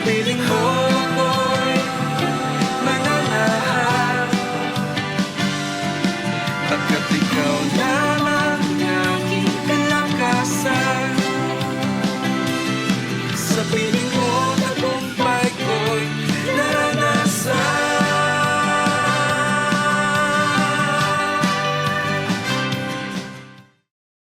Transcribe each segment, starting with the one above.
Piling mo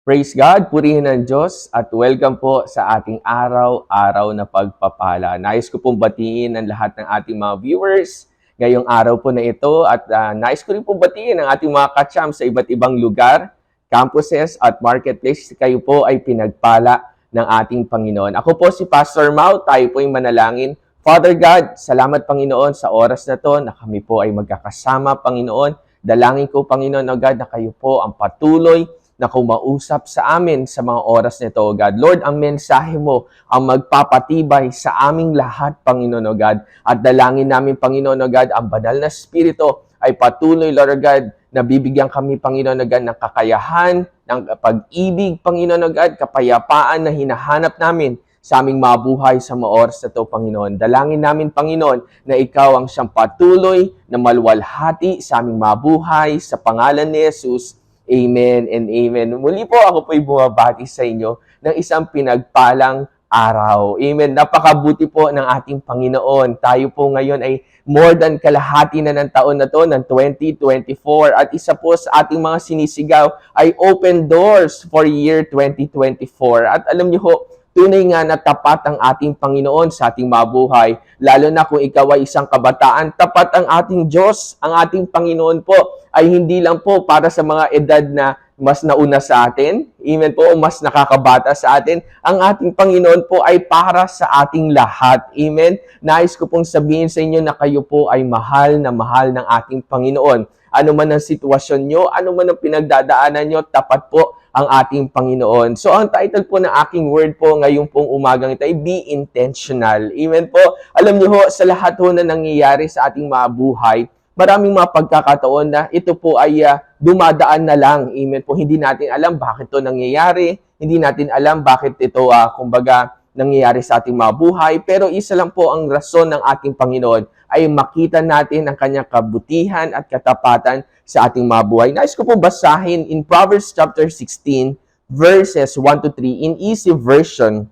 Praise God, purihin ng Diyos at welcome po sa ating araw-araw na pagpapala. Nais ko pong batiin ang lahat ng ating mga viewers ngayong araw po na ito at ah, nais ko rin pong batiin ang ating mga kacham sa iba't ibang lugar, campuses at marketplace. Kayo po ay pinagpala ng ating Panginoon. Ako po si Pastor Mau, tayo po ay manalangin. Father God, salamat Panginoon sa oras na to na kami po ay magkakasama Panginoon. Dalangin ko Panginoon o God na kayo po ang patuloy na kumausap sa amin sa mga oras nito, O God. Lord, ang mensahe mo ang magpapatibay sa aming lahat, Panginoon, O God. At dalangin namin, Panginoon, O God, ang banal na Espiritu ay patuloy, Lord God, na bibigyan kami, Panginoon, O God, ng kakayahan, ng pag-ibig, Panginoon, O God, kapayapaan na hinahanap namin sa aming mabuhay sa mga oras na ito, Panginoon. Dalangin namin, Panginoon, na ikaw ang siyang patuloy na malwalhati sa aming mabuhay sa pangalan ni Jesus. Amen and amen. Muli po ako po'y bumabati sa inyo ng isang pinagpalang araw. Amen. Napakabuti po ng ating Panginoon. Tayo po ngayon ay more than kalahati na ng taon na to, ng 2024. At isa po sa ating mga sinisigaw ay open doors for year 2024. At alam niyo ho, tunay nga na tapat ang ating Panginoon sa ating mabuhay. Lalo na kung ikaw ay isang kabataan, tapat ang ating Diyos, ang ating Panginoon po, ay hindi lang po para sa mga edad na mas nauna sa atin, amen po, mas nakakabata sa atin. Ang ating Panginoon po ay para sa ating lahat. Amen. Nais ko pong sabihin sa inyo na kayo po ay mahal na mahal ng ating Panginoon. Ano man ang sitwasyon nyo, ano man ang pinagdadaanan nyo, tapat po ang ating Panginoon. So, ang title po ng aking word po ngayong pong umagang ito ay Be Intentional. Amen po. Alam niyo ho, sa lahat ho na nangyayari sa ating mga buhay, maraming mga pagkakataon na ito po ay ah, dumadaan na lang. Amen po. Hindi natin alam bakit ito nangyayari. Hindi natin alam bakit ito, ah, kumbaga, nangyayari sa ating mga buhay. Pero isa lang po ang rason ng ating Panginoon ay makita natin ang kanyang kabutihan at katapatan sa ating mga buhay. Nais ko po basahin in Proverbs chapter 16, verses 1 to 3 in easy version.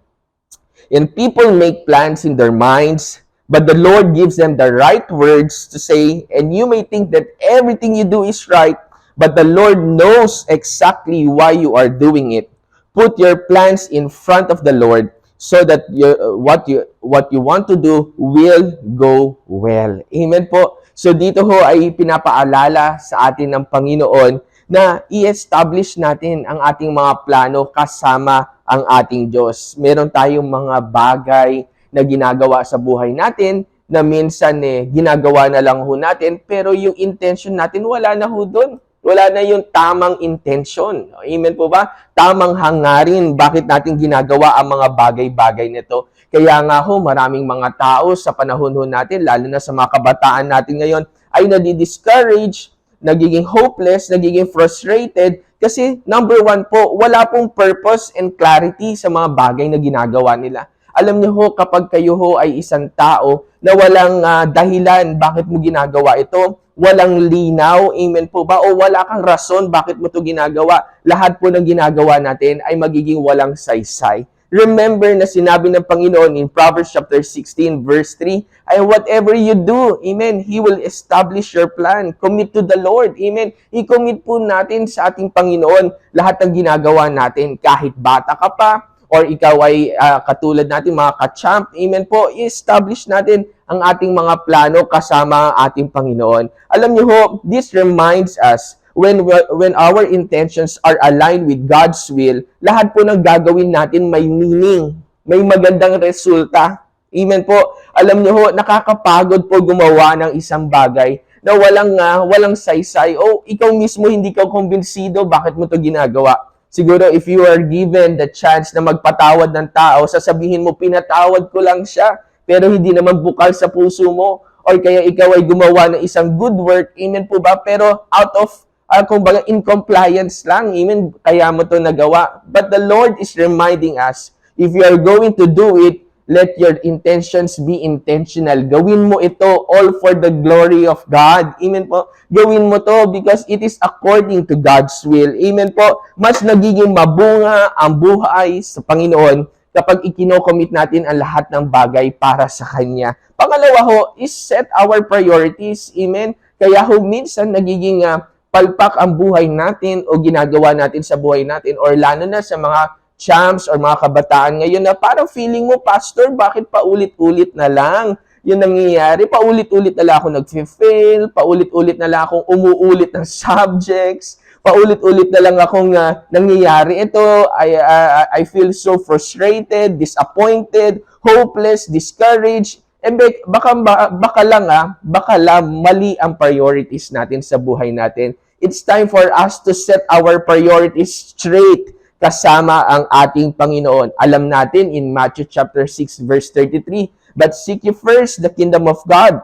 And people make plans in their minds, but the Lord gives them the right words to say, and you may think that everything you do is right, but the Lord knows exactly why you are doing it. Put your plans in front of the Lord so that you, what you what you want to do will go well. Amen po. So dito ho ay pinapaalala sa atin ng Panginoon na i-establish natin ang ating mga plano kasama ang ating Diyos. Meron tayong mga bagay na ginagawa sa buhay natin na minsan eh, ginagawa na lang ho natin, pero yung intention natin wala na ho doon. Wala na yung tamang intention. Amen po ba? Tamang hangarin. Bakit natin ginagawa ang mga bagay-bagay nito? Kaya nga ho, maraming mga tao sa panahon ho natin, lalo na sa mga kabataan natin ngayon, ay nadi-discourage, nagiging hopeless, nagiging frustrated, kasi number one po, wala pong purpose and clarity sa mga bagay na ginagawa nila. Alam niyo ho, kapag kayo ho ay isang tao na walang ah, dahilan bakit mo ginagawa ito, walang linaw, amen po ba? O wala kang rason bakit mo ito ginagawa, lahat po ng ginagawa natin ay magiging walang saysay. Remember na sinabi ng Panginoon in Proverbs chapter 16 verse 3, ay whatever you do, amen, He will establish your plan. Commit to the Lord, amen. I-commit po natin sa ating Panginoon lahat ng ginagawa natin kahit bata ka pa, or ikaw ay ah, katulad natin mga ka-champ, amen po, i-establish natin ang ating mga plano kasama ang ating Panginoon. Alam niyo ho, this reminds us when when our intentions are aligned with God's will, lahat po ng gagawin natin may meaning, may magandang resulta. Amen po. Alam niyo ho, nakakapagod po gumawa ng isang bagay na walang ah, walang saysay o ikaw mismo hindi ka kumbinsido bakit mo to ginagawa. Siguro if you are given the chance na magpatawad ng tao, sasabihin mo pinatawad ko lang siya, pero hindi naman bukal sa puso mo or kaya ikaw ay gumawa ng isang good work, amen po ba? Pero out of uh, kumbaga in compliance lang, amen, kaya mo to nagawa. But the Lord is reminding us, if you are going to do it, Let your intentions be intentional. Gawin mo ito all for the glory of God. Amen po. Gawin mo to because it is according to God's will. Amen po. Mas nagiging mabunga ang buhay sa Panginoon kapag ikinocommit natin ang lahat ng bagay para sa Kanya. Pangalawa ho, is set our priorities. Amen. Kaya ho, minsan nagiging ah, palpak ang buhay natin o ginagawa natin sa buhay natin or lalo na sa mga champs or mga kabataan ngayon na parang feeling mo, Pastor, bakit paulit-ulit na lang yung nangyayari? Paulit-ulit na lang ako nag-fail, paulit-ulit na lang akong umuulit ng subjects, paulit-ulit na lang akong uh, nangyayari ito. I, I, I feel so frustrated, disappointed, hopeless, discouraged. Eh, bak- baka, ba- baka lang ah, baka lang mali ang priorities natin sa buhay natin. It's time for us to set our priorities straight kasama ang ating Panginoon. Alam natin in Matthew chapter 6 verse 33, But seek ye first the kingdom of God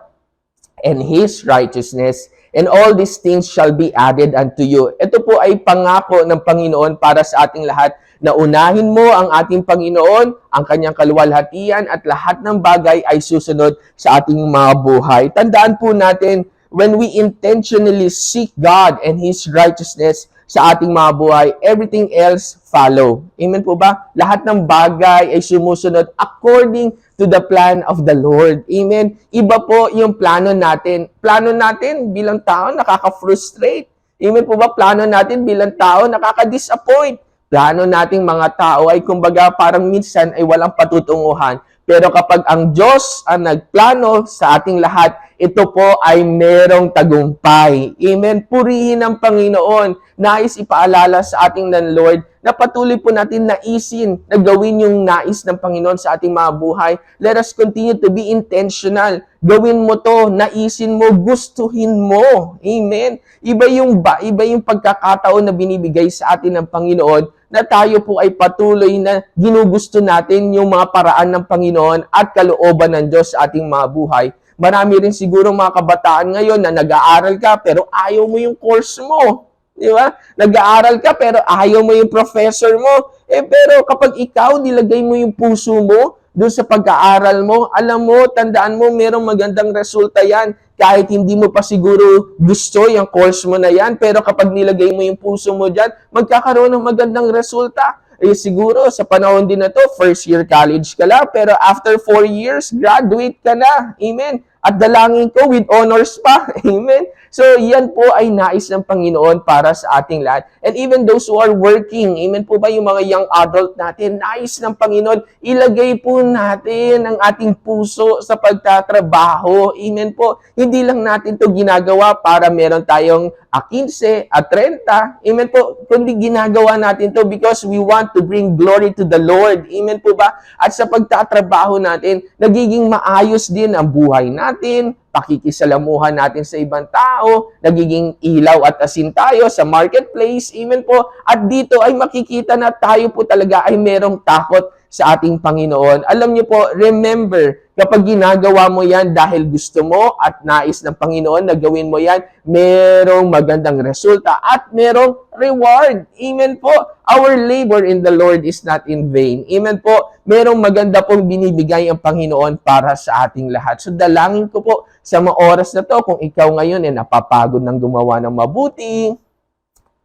and His righteousness, and all these things shall be added unto you. Ito po ay pangako ng Panginoon para sa ating lahat na unahin mo ang ating Panginoon, ang kanyang kaluwalhatian at lahat ng bagay ay susunod sa ating mga buhay. Tandaan po natin, when we intentionally seek God and His righteousness sa ating mga buhay, everything else follow. Amen po ba? Lahat ng bagay ay sumusunod according to the plan of the Lord. Amen. Iba po yung plano natin. Plano natin bilang tao nakaka-frustrate. Amen po ba? Plano natin bilang tao nakaka-disappoint. Plano nating mga tao ay kumbaga parang minsan ay walang patutunguhan. Pero kapag ang Diyos ang nagplano sa ating lahat, ito po ay merong tagumpay. Amen. Purihin ang Panginoon. Nais ipaalala sa ating ng Lord na patuloy po natin naisin na gawin yung nais ng Panginoon sa ating mga buhay. Let us continue to be intentional. Gawin mo to, naisin mo, gustuhin mo. Amen. Iba yung ba, iba yung pagkakataon na binibigay sa atin ng Panginoon na tayo po ay patuloy na ginugusto natin yung mga paraan ng Panginoon at kalooban ng Diyos sa ating mga buhay. Marami rin siguro mga kabataan ngayon na nag-aaral ka pero ayaw mo yung course mo. Di ba? Nag-aaral ka pero ayaw mo yung professor mo. Eh pero kapag ikaw nilagay mo yung puso mo doon sa pag-aaral mo, alam mo, tandaan mo, merong magandang resulta yan. Kahit hindi mo pa siguro gusto yung course mo na yan, pero kapag nilagay mo yung puso mo dyan, magkakaroon ng magandang resulta. Eh siguro sa panahon din na to, first year college ka lang, pero after four years, graduate ka na. Amen. At dalangin ko with honors pa. Amen. So, yan po ay nais ng Panginoon para sa ating lahat. And even those who are working, amen po ba yung mga young adult natin, nais ng Panginoon, ilagay po natin ang ating puso sa pagtatrabaho. Amen po. Hindi lang natin to ginagawa para meron tayong a 15, a 30. Amen po. Kundi ginagawa natin to because we want to bring glory to the Lord. Amen po ba? At sa pagtatrabaho natin, nagiging maayos din ang buhay natin, pakikisalamuhan natin sa ibang tao, nagiging ilaw at asin tayo sa marketplace, amen po. At dito ay makikita na tayo po talaga ay merong takot sa ating Panginoon. Alam niyo po, remember, kapag ginagawa mo yan dahil gusto mo at nais ng Panginoon na gawin mo yan, merong magandang resulta at merong reward. Amen po. Our labor in the Lord is not in vain. Amen po. Merong maganda pong binibigay ang Panginoon para sa ating lahat. So dalangin ko po sa mga oras na to, kung ikaw ngayon ay napapagod ng gumawa ng mabuti,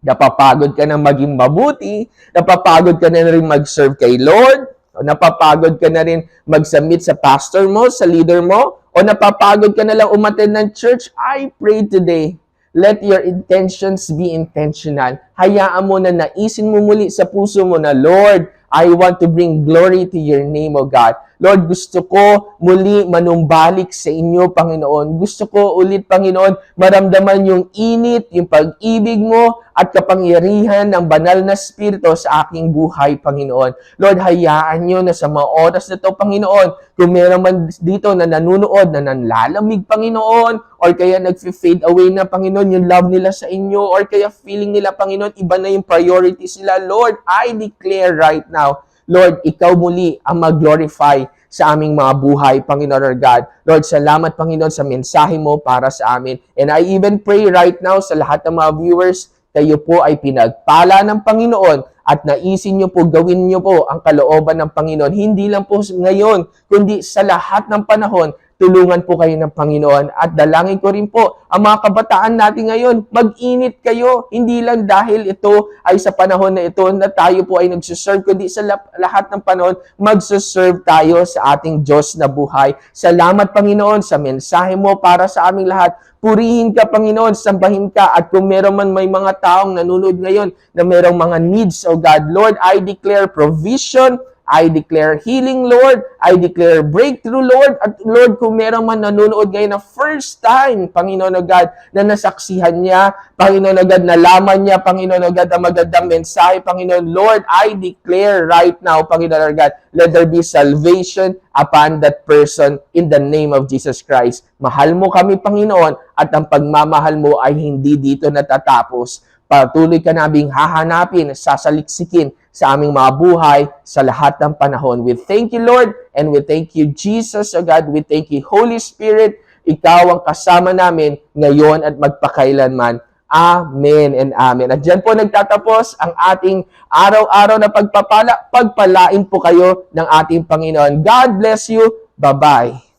napapagod ka na maging mabuti, napapagod ka na rin mag-serve kay Lord, o napapagod ka na rin mag-submit sa pastor mo, sa leader mo, o napapagod ka na lang umattend ng church, I pray today, let your intentions be intentional. Hayaan mo na naisin mo muli sa puso mo na, Lord, I want to bring glory to your name, O God. Lord, gusto ko muli manumbalik sa inyo, Panginoon. Gusto ko ulit, Panginoon, maramdaman yung init, yung pag-ibig mo, at kapangyarihan ng banal na spirito sa aking buhay, Panginoon. Lord, hayaan nyo na sa mga oras na to, Panginoon, kung meron man dito na nanunood, na nanlalamig, Panginoon, or kaya nag-fade away na, Panginoon, yung love nila sa inyo, or kaya feeling nila, Panginoon, iba na yung priorities nila. Lord, I declare right now, Lord, ikaw muli ang mag-glorify sa aming mga buhay, Panginoon our God. Lord, salamat, Panginoon, sa mensahe mo para sa amin. And I even pray right now sa lahat ng mga viewers, kayo po ay pinagpala ng Panginoon at naisin nyo po, gawin nyo po ang kalooban ng Panginoon. Hindi lang po ngayon, kundi sa lahat ng panahon, tulungan po kayo ng Panginoon. At dalangin ko rin po, ang mga kabataan natin ngayon, mag-init kayo. Hindi lang dahil ito ay sa panahon na ito na tayo po ay nagsiserve, kundi sa la- lahat ng panahon, magsiserve tayo sa ating Diyos na buhay. Salamat Panginoon sa mensahe mo para sa aming lahat. Purihin ka, Panginoon, sambahin ka. At kung meron man may mga taong nanonood ngayon na merong mga needs, oh God, Lord, I declare provision, I declare healing, Lord. I declare breakthrough, Lord. At Lord, kung meron man nanonood ngayon na first time, Panginoon o God, na nasaksihan niya, Panginoon o God, nalaman niya, Panginoon o God, ang magandang mensahe, Panginoon, Lord, I declare right now, Panginoon o God, let there be salvation upon that person in the name of Jesus Christ. Mahal mo kami, Panginoon, at ang pagmamahal mo ay hindi dito natatapos. Patuloy ka naming hahanapin, sasaliksikin sa aming mga buhay sa lahat ng panahon. We thank you, Lord, and we thank you, Jesus, O God. We thank you, Holy Spirit. Ikaw ang kasama namin ngayon at magpakailanman. Amen and Amen. At dyan po nagtatapos ang ating araw-araw na pagpapala. Pagpalain po kayo ng ating Panginoon. God bless you. Bye-bye.